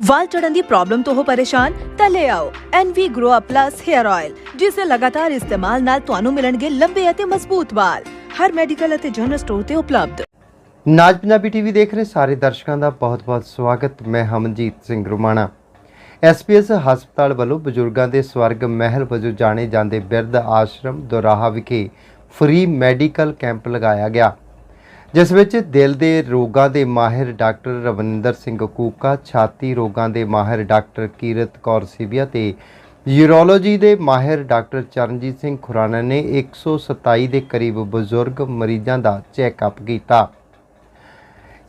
ਵਾਲ ਝੜਨ ਦੀ problem ਤੋਂ ਹੋ ਪਰੇਸ਼ਾਨ, ਤਾਂ ਲੈ ਆਓ NV Grow Up Plus Hair Oil ਜਿਸ ਦੇ ਲਗਾਤਾਰ ਇਸਤੇਮਾਲ ਨਾਲ ਤੁਹਾਨੂੰ ਮਿਲਣਗੇ ਲੰਬੇ ਅਤੇ ਮਜ਼ਬੂਤ ਵਾਲ। ਹਰ ਮੈਡੀਕਲ ਅਤੇ ਜਨਰਲ ਸਟੋਰ ਤੇ ਉਪਲਬਧ। ਨਾਜ ਪੰਜਾਬੀ ਟੀਵੀ ਦੇਖ ਰਹੇ ਸਾਰੇ ਦਰਸ਼ਕਾਂ ਦਾ ਬਹੁਤ-ਬਹੁਤ ਸਵਾਗਤ। ਮੈਂ ਹਮਨਜੀਤ ਸਿੰਘ ਰੁਮਾਣਾ। ਐਸਪੀਐਸ ਹਸਪਤਾਲ ਵੱਲੋਂ ਬਜ਼ੁਰਗਾਂ ਦੇ ਸਵਰਗ ਮਹਿਲ ਵਜੋਂ ਜਾਣੇ ਜਾਂਦੇ ਬਿਰਧ ਆਸ਼ਰਮ ਦੁਰਾਹਾ ਵਿਖੇ ਫ੍ਰੀ ਮੈਡੀਕਲ ਕੈਂਪ ਲਗਾਇਆ ਗਿਆ। ਜਿਸ ਵਿੱਚ ਦਿਲ ਦੇ ਰੋਗਾਂ ਦੇ ਮਾਹਿਰ ਡਾਕਟਰ ਰਵਿੰਦਰ ਸਿੰਘ ਕੂਕਾ, ਛਾਤੀ ਰੋਗਾਂ ਦੇ ਮਾਹਿਰ ਡਾਕਟਰ ਕੀਰਤ ਕੌਰ ਸਿਵਿਆ ਤੇ ਯੂਰੋਲੋਜੀ ਦੇ ਮਾਹਿਰ ਡਾਕਟਰ ਚਰਨਜੀਤ ਸਿੰਘ ਖੁਰਾਨਾ ਨੇ 127 ਦੇ ਕਰੀਬ ਬਜ਼ੁਰਗ ਮਰੀਜ਼ਾਂ ਦਾ ਚੈੱਕਅਪ ਕੀਤਾ।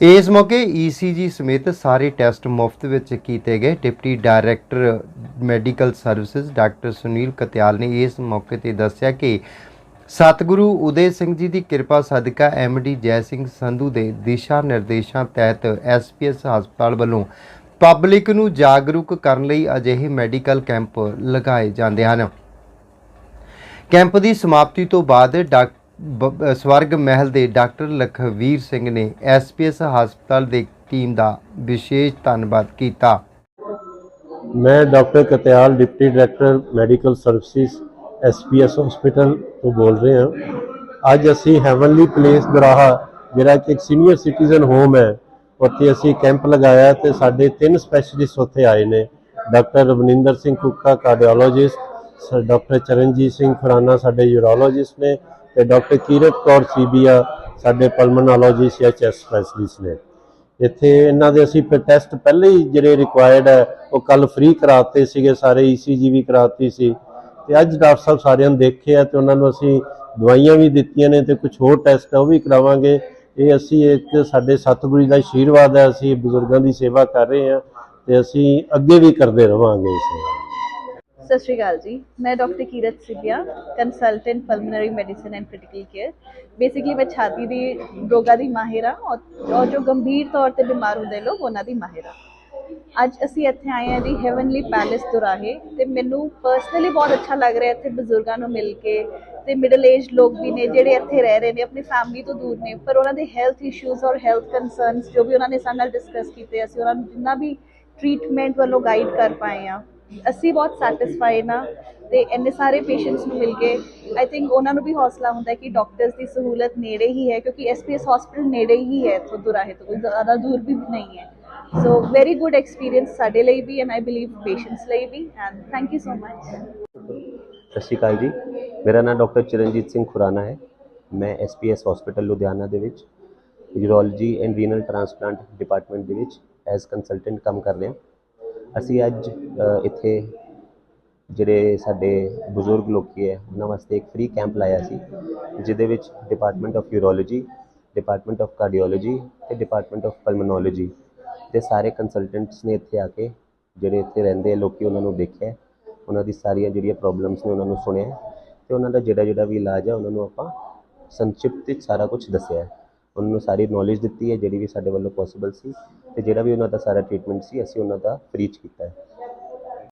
ਇਸ ਮੌਕੇ ECG ਸਮੇਤ ਸਾਰੇ ਟੈਸਟ ਮੁਫਤ ਵਿੱਚ ਕੀਤੇ ਗਏ। Deputy director medical services doctor Sunil Katyal ਨੇ ਇਸ ਮੌਕੇ ਤੇ ਦੱਸਿਆ ਕਿ ਸਤਿਗੁਰੂ ਉਦੇ ਸਿੰਘ ਜੀ ਦੀ ਕਿਰਪਾ ਸਦਕਾ ਐਮਡੀ ਜੈ ਸਿੰਘ ਸੰਧੂ ਦੇ ਦਿਸ਼ਾ ਨਿਰਦੇਸ਼ਾਂ ਤਹਿਤ ਐਸਪੀਐਸ ਹਸਪਤਾਲ ਵੱਲੋਂ ਪਬਲਿਕ ਨੂੰ ਜਾਗਰੂਕ ਕਰਨ ਲਈ ਅਜਿਹੇ ਮੈਡੀਕਲ ਕੈਂਪ ਲਗਾਏ ਜਾਂਦੇ ਹਨ। ਕੈਂਪ ਦੀ ਸਮਾਪਤੀ ਤੋਂ ਬਾਅਦ ਡਾਕ ਸਵਰਗ ਮਹਿਲ ਦੇ ਡਾਕਟਰ ਲਖਵੀਰ ਸਿੰਘ ਨੇ ਐਸਪੀਐਸ ਹਸਪਤਾਲ ਦੀ ਟੀਮ ਦਾ ਵਿਸ਼ੇਸ਼ ਧੰਨਵਾਦ ਕੀਤਾ। ਮੈਂ doctor Katyal, deputy director medical services SPS hospital ਤੋਂ ਬੋਲ ਰਹੇ ਹਾਂ। ਅੱਜ ਅਸੀਂ ਹੈਵਨਲੀ ਪਲੇਸ ਦਰਾਹਾ ਜਿਹੜਾ ਕਿ ਇੱਕ ਸੀਨੀਅਰ ਸਿਟੀਜ਼ਨ ਹੋਮ ਹੈ, ਉੱਥੇ ਅਸੀਂ ਕੈਂਪ ਲਗਾਇਆ ਤੇ ਸਾਡੇ ਤਿੰਨ ਸਪੈਸ਼ਲਿਸਟ ਉੱਥੇ ਆਏ ਨੇ। Doctor Ravninder Singh Kukka cardiologist sir doctor Charanjit Singh Khurana ਸਾਡੇ ਯੂਰੋਲੋਜਿਸਟ ਨੇ ਤੇ ਡਾਕਟਰ ਕੀਰਤ ਕੌਰ ਸੀਬੀਆ ਸਾਡੇ ਪਲਮਨੋਲੋਜਿਸਟ ਜਾਂ ਚੈਸਟ ਸਪੈਸ਼ਲਿਸਟ ਨੇ। ਇੱਥੇ ਇਹਨਾਂ ਦੇ ਅਸੀਂ ਟੈਸਟ ਪਹਿਲੇ ਹੀ ਜਿਹੜੇ ਰਿਕੁਆਇਰਡ ਹੈ, ਉਹ ਕੱਲ ਫ੍ਰੀ ਕਰਾਤੇ ਸੀਗੇ, ਸਾਰੇ ECG ਵੀ ਕਰਾਤੀ ਸੀ। ਤੇ ਅੱਜ ਡਾਕਟਰ ਸਾਹਿਬ ਸਾਰਿਆਂ ਨੂੰ ਦੇਖਿਆ ਤੇ ਉਹਨਾਂ ਨੂੰ ਅਸੀਂ ਦਵਾਈਆਂ ਵੀ ਦਿੱਤੀਆਂ ਨੇ ਤੇ ਕੁਝ ਹੋਰ ਟੈਸਟ ਆ, ਉਹ ਵੀ ਕਰਾਵਾਂਗੇ। ਇਹ ਅਸੀਂ ਇੱਕ ਸਾਡੇ ਸਤਿਗੁਰੂ ਦਾ ਆਸ਼ੀਰਵਾਦ ਹੈ ਅਸੀਂ ਬਜ਼ੁਰਗਾਂ ਦੀ ਸੇਵਾ ਕਰ ਰਹੇ ਹਾਂ ਤੇ ਅਸੀਂ ਅੱਗੇ ਵੀ ਕਰਦੇ ਰਵਾਂਗੇ ਇਸ ਸੇਵਾ ਸਤਿ ਸ਼੍ਰੀ ਅਕਾਲ ਜੀ। ਮੈਂ doctor Kirat Sidhia consultant pulmonary medicine and critical care basically ਮੈਂ ਛਾਤੀ ਦੀ ਰੋਗਾਂ ਦੀ ਮਾਹਿਰ ਹਾਂ ਔਰ ਜੋ ਗੰਭੀਰ ਤੌਰ ਤੇ ਬਿਮਾਰ ਹੁੰਦੇ ਲੋਕ, ਉਹਨਾਂ ਦੀ ਮਾਹਿਰ ਹਾਂ ਅੱਜ ਅਸੀਂ ਇੱਥੇ ਆਏ ਹਾਂ ਜੀ ਹੈਵਨਲੀ ਪੈਲੇਸ ਦੁਰਾਹੇ ਤੇ ਮੈਨੂੰ ਪਰਸਨਲੀ ਬਹੁਤ ਅੱਛਾ ਲੱਗ ਰਿਹਾ ਇੱਥੇ ਬਜ਼ੁਰਗਾਂ ਨੂੰ ਮਿਲ ਕੇ ਤੇ ਮਿਡਲ ਏਜ ਲੋਕ ਵੀ ਨੇ ਜਿਹੜੇ ਇੱਥੇ ਰਹਿ ਰਹੇ ਨੇ, ਆਪਣੀ ਫੈਮਿਲੀ ਤੋਂ ਦੂਰ ਨੇ, ਪਰ ਉਹਨਾਂ ਦੇ ਹੈਲਥ ਇਸ਼ੂਜ਼ ਔਰ ਹੈਲਥ ਕੰਸਰਨਸ ਜੋ ਵੀ ਉਹਨਾਂ ਨੇ ਸਾਡੇ ਨਾਲ ਡਿਸਕਸ ਕੀਤੇ, ਅਸੀਂ ਉਹਨਾਂ ਨੂੰ ਜਿੰਨਾ ਵੀ ਟ੍ਰੀਟਮੈਂਟ ਵੱਲੋਂ ਗਾਈਡ ਕਰ ਪਾਏ ਆ ਅਸੀਂ ਬਹੁਤ ਸੈਟੀਸਫਾਈਡ ਨਾ ਤੇ ਇੰਨੇ ਸਾਰੇ ਪੇਸ਼ੈਂਟਸ ਨੂੰ ਮਿਲ ਕੇ ਆਈ ਥਿੰਕ ਉਹਨਾਂ ਨੂੰ ਵੀ ਹੌਸਲਾ ਹੁੰਦਾ ਕਿ ਡਾਕਟਰਸ ਦੀ ਸਹੂਲਤ ਨੇੜੇ ਹੀ ਹੈ ਕਿਉਂਕਿ ਐਸਪੀਐਸ ਹਸਪੀਟਲ ਨੇੜੇ ਹੀ ਹੈ ਇੱਥੋਂ ਦੁਰਾਹੇ ਤੋਂ, ਕੋਈ ਜ਼ਿਆਦਾ ਦੂਰ ਵੀ ਨਹੀਂ ਹੈ। ਸੋ ਵੈਰੀ ਗੁੱਡ ਐਕਸਪੀਰੀਅੰਸ ਸਾਡੇ ਲਈ ਵੀ ਐਂਡ ਆਈ ਬਲੀਵ ਪੇਸ਼ੈਂਟਸ ਲਈ ਵੀ and thank you so much ਸਤਿ ਸ਼੍ਰੀ ਅਕਾਲ ਜੀ। ਮੇਰਾ ਨਾਮ ਡਾਕਟਰ ਚਰਨਜੀਤ ਸਿੰਘ ਖੁਰਾਨਾ ਹੈ। ਮੈਂ ਐਸਪੀਐਸ ਹਸਪੀਟਲ ਲੁਧਿਆਣਾ ਦੇ ਵਿੱਚ urology and renal transplant department ਦੇ ਵਿੱਚ ਐਜ਼ ਕੰਸਲਟੈਂਟ ਕੰਮ ਕਰ ਰਿਹਾ ਅਸੀਂ ਅੱਜ ਇੱਥੇ ਜਿਹੜੇ ਸਾਡੇ ਬਜ਼ੁਰਗ ਲੋਕੀ ਹੈ, ਉਹਨਾਂ ਵਾਸਤੇ ਇੱਕ ਫ੍ਰੀ ਕੈਂਪ ਲਾਇਆ ਸੀ, ਜਿਹਦੇ ਵਿੱਚ department of urology department of cardiology ਤੇ ਡਿਪਾਰਟਮੈਂਟ ਆਫ ਪਲਮਨੋਲੋਜੀ ਦੇ ਸਾਰੇ ਕੰਸਲਟੈਂਟਸ ਨੇ ਇੱਥੇ ਆ ਕੇ ਜਿਹੜੇ ਇੱਥੇ ਰਹਿੰਦੇ ਆ, ਲੋਕੀ ਉਹਨਾਂ ਨੂੰ ਦੇਖਿਆ ਉਹਨਾਂ ਦੀ ਸਾਰੀਆਂ ਜਿਹੜੀਆਂ ਪ੍ਰੋਬਲਮਸ ਨੇ ਉਹਨਾਂ ਨੂੰ ਸੁਣਿਆ ਤੇ ਉਹਨਾਂ ਦਾ ਜਿਹੜਾ ਜਿਹੜਾ ਵੀ ਇਲਾਜ ਹੈ ਉਹਨਾਂ ਨੂੰ ਆਪਾਂ ਸੰਖਿਪਤ ਵਿੱਚ ਸਾਰਾ ਕੁਝ ਦੱਸਿਆ ਉਹਨਾਂ ਨੂੰ ਸਾਰੀ ਨੌਲੇਜ ਦਿੱਤੀ ਹੈ, ਜਿਹੜੀ ਵੀ ਸਾਡੇ ਵੱਲੋਂ ਪੋਸੀਬਲ ਸੀ। ਤੇ ਜਿਹੜਾ ਵੀ ਉਹਨਾਂ ਦਾ ਸਾਰਾ ਟ੍ਰੀਟਮੈਂਟ ਸੀ, ਅਸੀਂ ਉਹਨਾਂ ਦਾ ਫ੍ਰੀ ਚ ਕੀਤਾ ਹੈ।